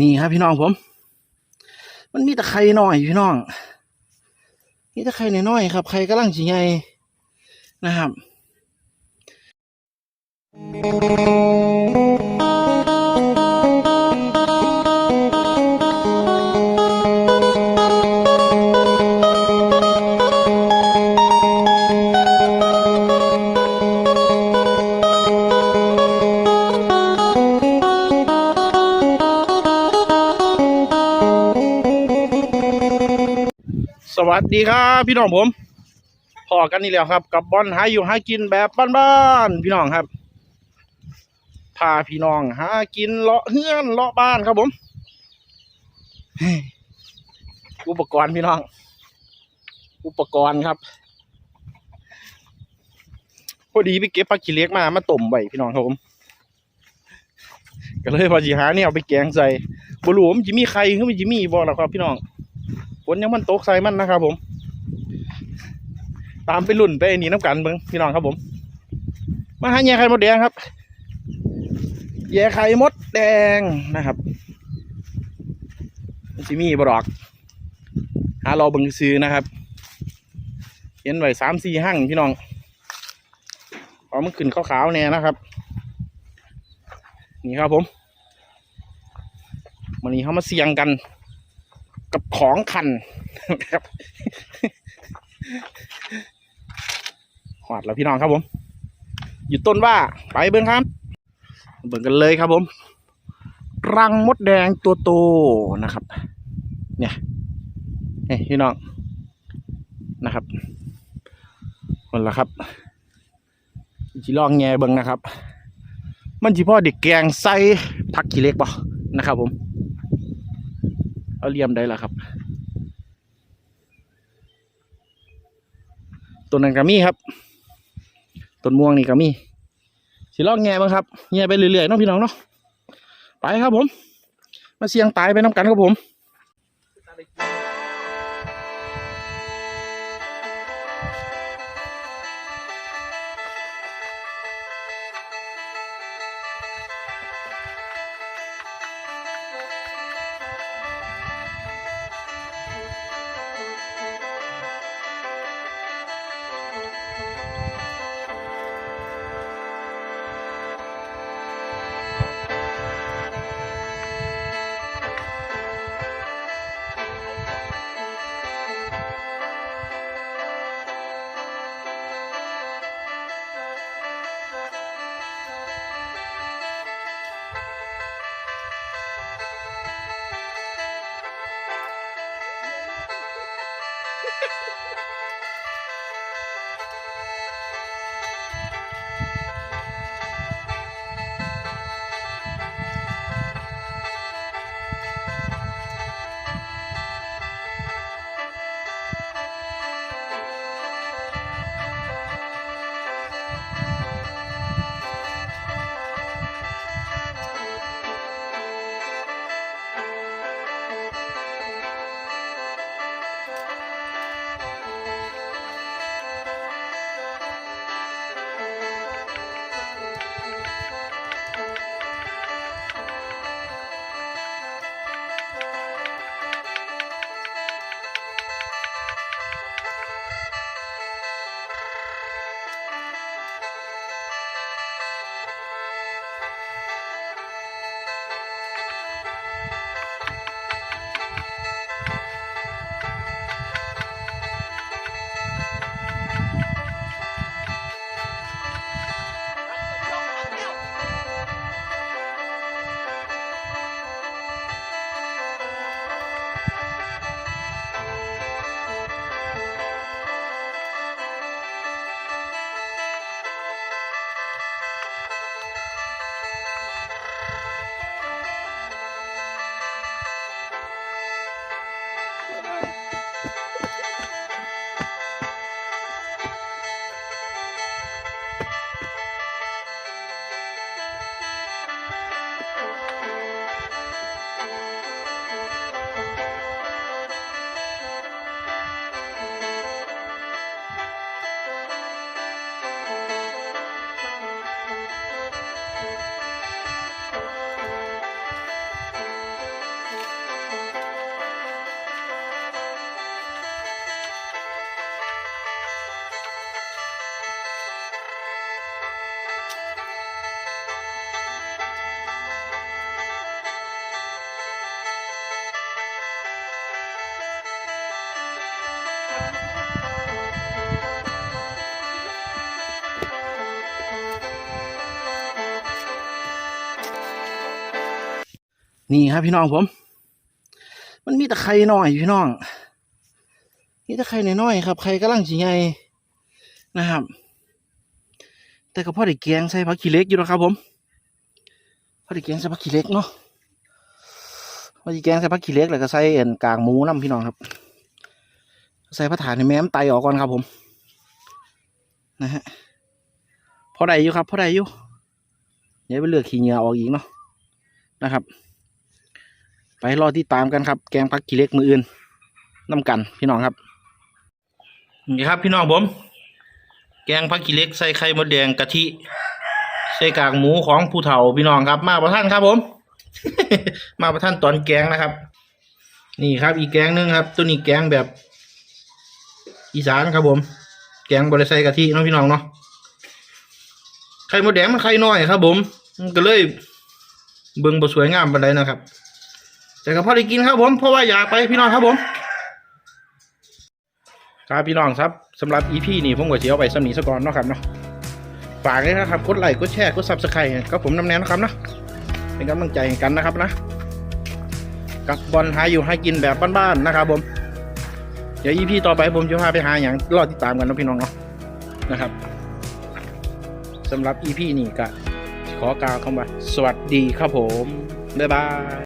นี่ครับพี่น้องผม มันมีแต่ไข่น้อยพี่น้องมีแต่ไข่น้อยครับไครกำลังสิใหญ่นะครับ วัสดีครับพี่น้องผมพอกันนี่แล้วครับ กับบอลหาอยู่หากินแบบบ้านๆพี่น้องครับ พาพี่น้องหากินเลาะเฮือนเลาะบ้านครับผม อุปกรณ์พี่น้อง อุปกรณ์ครับพอดีไปเก็บผักขี้เล็กมามาต้มไว้พี่น้องครับผมก็เลยพอจีหาเนี่ยเอาไปแกงใส่บรูว่มันจะมีใครหรือมันจะมีบ่ล่ะครับพี่น้อง ฝนยังมันตกใส่มันนะครับผม ตามไปลุ่นไปหนีน้ำกันเบิ้งพี่น้องครับผม มาหาแย่ไข่มดแดงครับแย่ไข่มดแดงนะครับมันสิมีบดอก หาเราเบิ่งซื้อนะครับ เห็นไว้สามสี่ห้างพี่น้องพอมันขึ้นขาวๆแน่นะครับ นี่ครับผมวันนี้เขามาเสี่ยงกัน กับของคันครับหอดแล้วพี่น้องครับผม อยู่ต้นว่าไปเบิ้งครับ เบิ่งกันเลยครับผม รังมดแดงตัวโตนะครับ เนี่ยนี่พี่น้องนะครับคนละครับจีลองแง่เบิ่งนะครับ มันจีพ่อเด็กแกงใส่ผักขี้เล็กบ่นะครับผม เอาเหลี่ยมได้ละครับ ต้นนั้นก็มีครับ ต้นม่วงนี่ก็มีสิลองแง่บ้างครับแง่ไปเรื่อยๆน้องพี่น้องเนาะไปครับผม มาเสี่ยงตายไปน้ำกันครับผม นี่ครับพี่น้องผม มันมีแต่ไข่น้อยพี่น้องมีแต่ไข่น้อยๆครับไข่กำลังสิใหญ่นะครับ แต่ก็พอได้แกงใส่ผักขี้เล็กอยู่นะครับผมพอได้แกงใส่ผักขี้เล็กเนาะพอได้แกงใส่ผักขี้เล็กแล้วก็ใส่เอ็นกลางหมูน้ำพี่น้องครับ ใส่ผ้าถ่านในแม้มไตออกก่อนครับผม นะฮะพอได้อยู่ครับพอได้อยู่เดี๋ยวไปเลือกขี้เหงื่อออกอีกเนาะนะครับ ไปรอที่ตามกันครับ แกงผักขี้เล็กมืออื่นน้ำกันพี่น้องครับนี่ครับพี่น้องผม แกงผักขี้เล็กใส่ไข่มดแดงกะทิใส่กากหมูของผู้เฒ่าพี่น้องครับ มาประท่านครับผม มาประท่านตอนแกงนะครับ นี่ครับอีกแกงหนึงครับ ตัวนี้แกงแบบ อีสานครับผม แกงบริใส่กะทิเนาะพี่น้องเนาะไข่มดแดงมันไข่น้อยครับ ผมมันก็เลยเบิ่งบ่สวยงามปานใดนะครับ แต่ก็พอได้กินครับผมเพราะว่าอยากไปพี่น้องครับผม ครับพี่น้องครับสำหรับ EP นี้ผมก็สิเอาไปสำนีสกอนเนาะครับเนาะฝากเลยนะครับกดไลค์กดแชร์กด Subscribe ก็ผมนำแนวนะครับเนาะเป็นกำลังใจให้กันนะครับนะ กับบอลหาอยู่ให้กินแบบบ้านๆนะครับ ผม เดี๋ยว EP ต่อไปผมจะพาไปหาอย่างรอติดตามกันนะพี่น้องเนาะนะครับสำหรับ EP นี้ก็ขอกล่าวคำว่าสวัสดีครับผม บ๊ายบาย